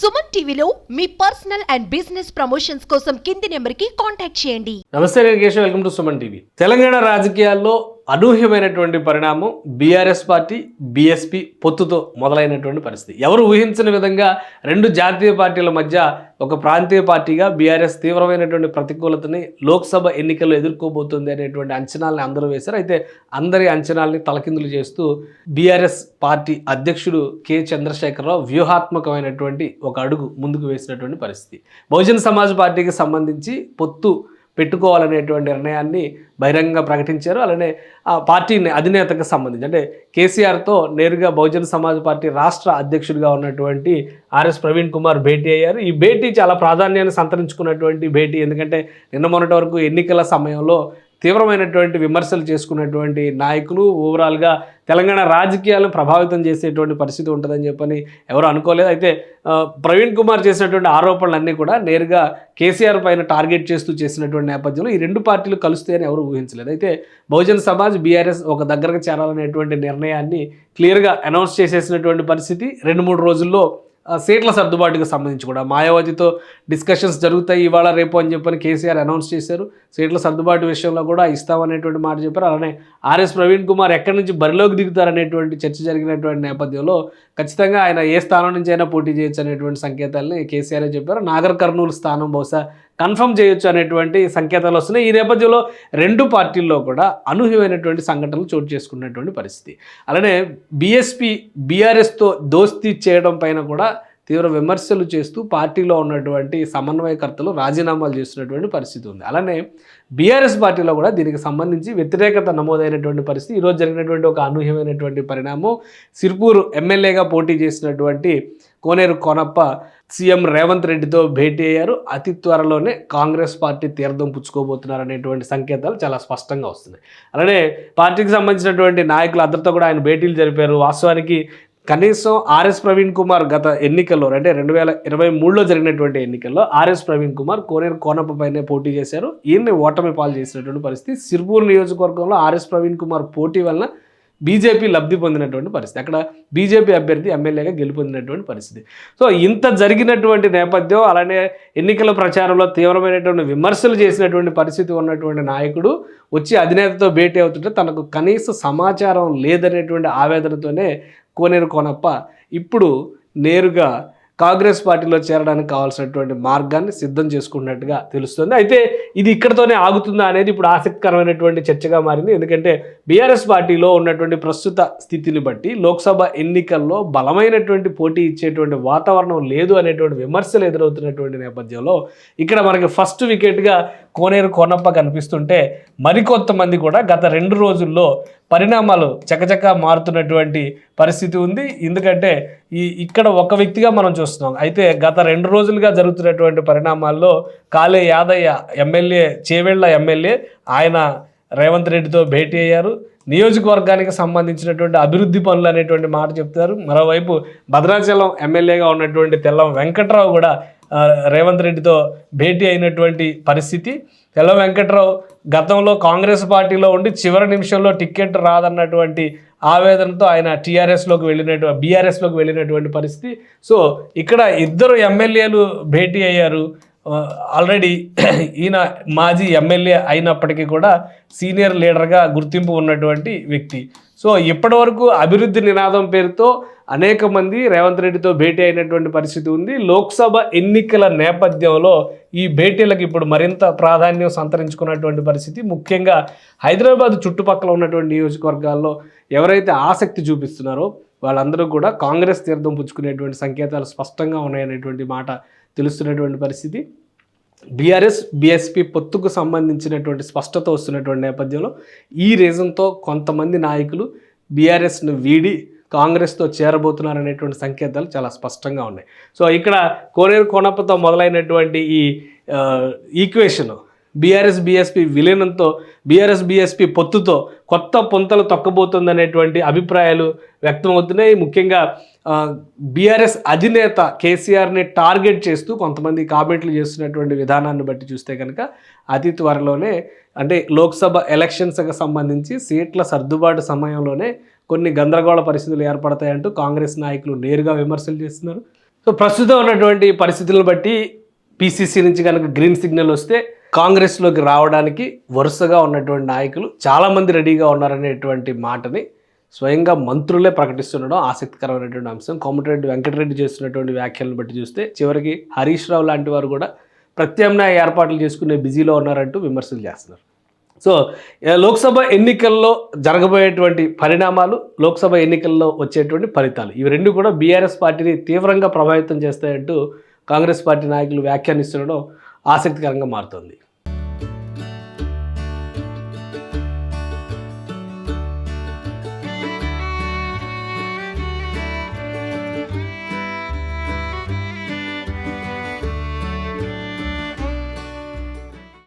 సుమన్ టీవీలో మీ personal and business promotions కోసం కింది నెంబర్కి కాంటాక్ట్ చేయండి. నమస్తే నేను Keshav welcome to Suman TV. Telangana రాజకీయాల్లో అనూహ్యమైనటువంటి పరిణామం బీఆర్ఎస్ పార్టీ బీఎస్పీ పొత్తుతో మొదలైనటువంటి పరిస్థితి. ఎవరు ఊహించిన విధంగా రెండు జాతీయ పార్టీల మధ్య ఒక ప్రాంతీయ పార్టీగా బీఆర్ఎస్ తీవ్రమైనటువంటి ప్రతికూలతని లోక్సభ ఎన్నికల్లో ఎదుర్కోబోతుంది అనేటువంటి అంచనాలని అందరూ వేశారు. అయితే అందరి అంచనాల్ని తలకిందులు చేస్తూ బీఆర్ఎస్ పార్టీ అధ్యక్షుడు కె. చంద్రశేఖరరావు వ్యూహాత్మకమైనటువంటి ఒక అడుగు ముందుకు వేసినటువంటి పరిస్థితి. బహుజన్ సమాజ్ పార్టీకి సంబంధించి పొత్తు పెట్టుకోవాలనేటువంటి నిర్ణయాన్ని బహిరంగంగా ప్రకటించారు. అలానే ఆ పార్టీ అధినేతకు సంబంధించి అంటే కేసీఆర్తో నేరుగా బహుజన సమాజ్ పార్టీ రాష్ట్ర అధ్యక్షుడిగా ఉన్నటువంటి ఆర్ఎస్ ప్రవీణ్ కుమార్ భేటీ అయ్యారు. ఈ భేటీ చాలా ప్రాధాన్యాన్ని సంతరించుకున్నటువంటి భేటీ. ఎందుకంటే నిన్న మొన్నటి వరకు ఎన్నికల సమయంలో తీవ్రమైనటువంటి విమర్శలు చేసుకున్నటువంటి నాయకులు ఓవరాల్గా తెలంగాణ రాజకీయాలను ప్రభావితం చేసేటువంటి పరిస్థితి ఉంటుందని చెప్పని ఎవరు అనుకోలేదు. అయితే ప్రవీణ్ కుమార్ చేసినటువంటి ఆరోపణలన్నీ కూడా నేరుగా కేసీఆర్ పైన టార్గెట్ చేస్తూ చేసినటువంటి నేపథ్యంలో ఈ రెండు పార్టీలు కలుస్తాయని ఎవరు ఊహించలేదు. అయితే బహుజన్ సమాజ్ బీఆర్ఎస్ ఒక దగ్గరకు చేరాలనేటువంటి నిర్ణయాన్ని క్లియర్గా అనౌన్స్ చేసేసినటువంటి పరిస్థితి రెండు మూడు రోజుల్లో సీట్ల సర్దుబాటుకు సంబంధించి కూడా మాయావతితో డిస్కషన్స్ జరుగుతాయి ఇవాళ రేపు అని చెప్పని కేసీఆర్ అనౌన్స్ చేశారు. సీట్ల సర్దుబాటు విషయంలో కూడా ఇస్తామనేటువంటి మాట చెప్పారు. అలానే ఆర్ఎస్ ప్రవీణ్ కుమార్ ఎక్కడి నుంచి బరిలోకి దిగుతారనేటువంటి చర్చ జరిగినటువంటి నేపథ్యంలో ఖచ్చితంగా ఆయన ఏ స్థానం నుంచి అయినా పోటీ చేయొచ్చు అనేటువంటి సంకేతాలని కేసీఆర్ చెప్పారు. నాగర్ కర్నూలు స్థానం బహుశా కన్ఫర్మ్ చేయొచ్చు అనేటువంటి సంకేతాలు వస్తున్నాయి. ఈ నేపథ్యంలో రెండు పార్టీల్లో కూడా అనూహ్యమైనటువంటి సంఘటనలు చోటు చేసుకున్నటువంటి పరిస్థితి. అలానే బీఎస్పీ బీఆర్ఎస్తో దోస్తీ చేయడం పైన కూడా తీవ్ర విమర్శలు చేస్తూ పార్టీలో ఉన్నటువంటి సమన్వయకర్తలు రాజీనామాలు చేస్తున్నటువంటి పరిస్థితి ఉంది. అలానే బీఆర్ఎస్ పార్టీలో కూడా దీనికి సంబంధించి వ్యతిరేకత నమోదైనటువంటి పరిస్థితి ఈరోజు జరిగినటువంటి ఒక అనూహ్యమైనటువంటి పరిణామం. సిర్పూర్ ఎమ్మెల్యేగా పోటీ చేసినటువంటి కోనేరు కోనప్ప సీఎం రేవంత్ రెడ్డితో భేటీ అయ్యారు. అతి త్వరలోనే కాంగ్రెస్ పార్టీ తీర్థం పుచ్చుకోబోతున్నారు అనేటువంటి సంకేతాలు చాలా స్పష్టంగా వస్తున్నాయి. అలానే పార్టీకి సంబంధించినటువంటి నాయకులు అందరితో కూడా ఆయన భేటీలు జరిపారు. వాస్తవానికి కనీసం ఆర్ఎస్ ప్రవీణ్ కుమార్ గత ఎన్నికల్లో అంటే రెండు వేల ఇరవై మూడులో జరిగినటువంటి ఎన్నికల్లో ఆర్ఎస్ ప్రవీణ్ కుమార్ కోనేరు కోనప్ప పైనే పోటీ చేశారు. ఈయన్ని ఓటమి పాలు చేసినటువంటి పరిస్థితి. సిర్పూర్ నియోజకవర్గంలో ఆర్ఎస్ ప్రవీణ్ కుమార్ పోటీ వలన బీజేపీ లబ్ధి పొందినటువంటి పరిస్థితి. అక్కడ బీజేపీ అభ్యర్థి ఎమ్మెల్యేగా గెలుపొందినటువంటి పరిస్థితి. సో ఇంత జరిగినటువంటి నేపథ్యం అలానే ఎన్నికల ప్రచారంలో తీవ్రమైనటువంటి విమర్శలు చేసినటువంటి పరిస్థితి ఉన్నటువంటి నాయకుడు వచ్చి అధినేతతో భేటీ అవుతుంటే తనకు కనీస సమాచారం లేదనేటువంటి ఆవేదనతోనే కోనేరు కోనప్ప ఇప్పుడు నేరుగా కాంగ్రెస్ పార్టీలో చేరడానికి కావాల్సినటువంటి మార్గాన్ని సిద్ధం చేసుకున్నట్టుగా తెలుస్తుంది. అయితే ఇది ఇక్కడతోనే ఆగుతుందా అనేది ఇప్పుడు ఆసక్తికరమైనటువంటి చర్చగా మారింది. ఎందుకంటే బీఆర్ఎస్ పార్టీలో ఉన్నటువంటి ప్రస్తుత స్థితిని బట్టి లోక్సభ ఎన్నికల్లో బలమైనటువంటి పోటీ ఇచ్చేటువంటి వాతావరణం లేదు అనేటువంటి విమర్శలు ఎదురవుతున్నటువంటి నేపథ్యంలో ఇక్కడ మనకి ఫస్ట్ వికెట్గా కోనేరు కోనప్ప కనిపిస్తుంటే మరికొంతమంది కూడా గత రెండు రోజుల్లో పరిణామాలు చకచక మారుతున్నటువంటి పరిస్థితి ఉంది. ఎందుకంటే ఈ ఇక్కడ ఒక వ్యక్తిగా మనం చూస్తున్నాం. అయితే గత రెండు రోజులుగా జరుగుతున్నటువంటి పరిణామాల్లో కాలే యాదయ్య ఎమ్మెల్యే చేవెళ్ళ ఎమ్మెల్యే ఆయన రేవంత్ రెడ్డితో భేటీ అయ్యారు. నియోజకవర్గానికి సంబంధించినటువంటి అభివృద్ధి పనులు అనేటువంటి మాట చెప్తారు. మరోవైపు భద్రాచలం ఎమ్మెల్యేగా ఉన్నటువంటి తెల్లం వెంకట్రావు కూడా రేవంత్ రెడ్డితో భేటీ అయినటువంటి పరిస్థితి. తెల్ల వెంకట్రావు గతంలో కాంగ్రెస్ పార్టీలో ఉండి చివరి నిమిషంలో టికెట్ రాదన్నటువంటి ఆవేదనతో ఆయన టీఆర్ఎస్లోకి వెళ్ళినటువంటి బీఆర్ఎస్లోకి వెళ్ళినటువంటి పరిస్థితి. సో ఇక్కడ ఇద్దరు ఎమ్మెల్యేలు భేటీ అయ్యారు. ఆల్రెడీ ఈయన మాజీ ఎమ్మెల్యే అయినప్పటికీ కూడా సీనియర్ లీడర్గా గుర్తింపు ఉన్నటువంటి వ్యక్తి. సో ఇప్పటివరకు అభివృద్ధి నినాదం పేరుతో అనేక మంది రేవంత్ రెడ్డితో భేటీ అయినటువంటి పరిస్థితి ఉంది. లోక్సభ ఎన్నికల నేపథ్యంలో ఈ భేటీలకు ఇప్పుడు మరింత ప్రాధాన్యం సంతరించుకున్నటువంటి పరిస్థితి. ముఖ్యంగా హైదరాబాద్ చుట్టుపక్కల ఉన్నటువంటి నియోజకవర్గాల్లో ఎవరైతే ఆసక్తి చూపిస్తున్నారో వాళ్ళందరూ కూడా కాంగ్రెస్ తీర్థం పుచ్చుకునేటువంటి సంకేతాలు స్పష్టంగా ఉన్నాయనేటువంటి మాట తెలుస్తున్నటువంటి పరిస్థితి. బీఆర్ఎస్ బీఎస్పీ పొత్తుకు సంబంధించినటువంటి స్పష్టత వస్తున్నటువంటి నేపథ్యంలో ఈ రీజన్తో కొంతమంది నాయకులు బీఆర్ఎస్ను వీడి కాంగ్రెస్తో చేరబోతున్నారనేటువంటి సంకేతాలు చాలా స్పష్టంగా ఉన్నాయి. సో ఇక్కడ కోనేరు కోనప్పతో మొదలైనటువంటి ఈ ఈక్వేషను ఈక్వేషన్ బీఆర్ఎస్ బీఎస్పీ విలీనంతో బీఆర్ఎస్ బీఎస్పీ పొత్తుతో కొత్త పొంతలు తొక్కబోతుందనేటువంటి అభిప్రాయాలు వ్యక్తమవుతున్నాయి. ముఖ్యంగా బీఆర్ఎస్ అధినేత కేసీఆర్ని టార్గెట్ చేస్తూ కొంతమంది కామెంట్లు చేస్తున్నటువంటి విధానాన్ని బట్టి చూస్తే కనుక అతి త్వరలోనే అంటే లోక్సభ ఎలక్షన్స్కి సంబంధించి సీట్ల సర్దుబాటు సమయంలోనే కొన్ని గందరగోళ పరిస్థితులు ఏర్పడతాయంటూ కాంగ్రెస్ నాయకులు నేరుగా విమర్శలు చేస్తున్నారు. సో ప్రస్తుతం ఉన్నటువంటి పరిస్థితులను బట్టి పిసిసి నుంచి కనుక గ్రీన్ సిగ్నల్ వస్తే కాంగ్రెస్లోకి రావడానికి వరుసగా ఉన్నటువంటి నాయకులు చాలామంది రెడీగా ఉన్నారనేటువంటి మాటని స్వయంగా మంత్రులే ప్రకటిస్తుండడం ఆసక్తికరమైనటువంటి అంశం. కోమటిరెడ్డి వెంకటరెడ్డి చేస్తున్నటువంటి వ్యాఖ్యలను బట్టి చూస్తే చివరికి హరీష్ రావు లాంటి వారు కూడా ప్రత్యామ్నాయ ఏర్పాట్లు చేసుకునే బిజీలో ఉన్నారంటూ విమర్శలు చేస్తున్నారు. సో లోక్సభ ఎన్నికల్లో జరగబోయేటువంటి పరిణామాలు లోక్సభ ఎన్నికల్లో వచ్చేటువంటి ఫలితాలు ఇవి రెండు కూడా బీఆర్ఎస్ పార్టీని తీవ్రంగా ప్రభావితం చేస్తాయంటూ కాంగ్రెస్ పార్టీ నాయకులు వ్యాఖ్యానిస్తుండడం ఆసక్తికరంగా మారుతోంది.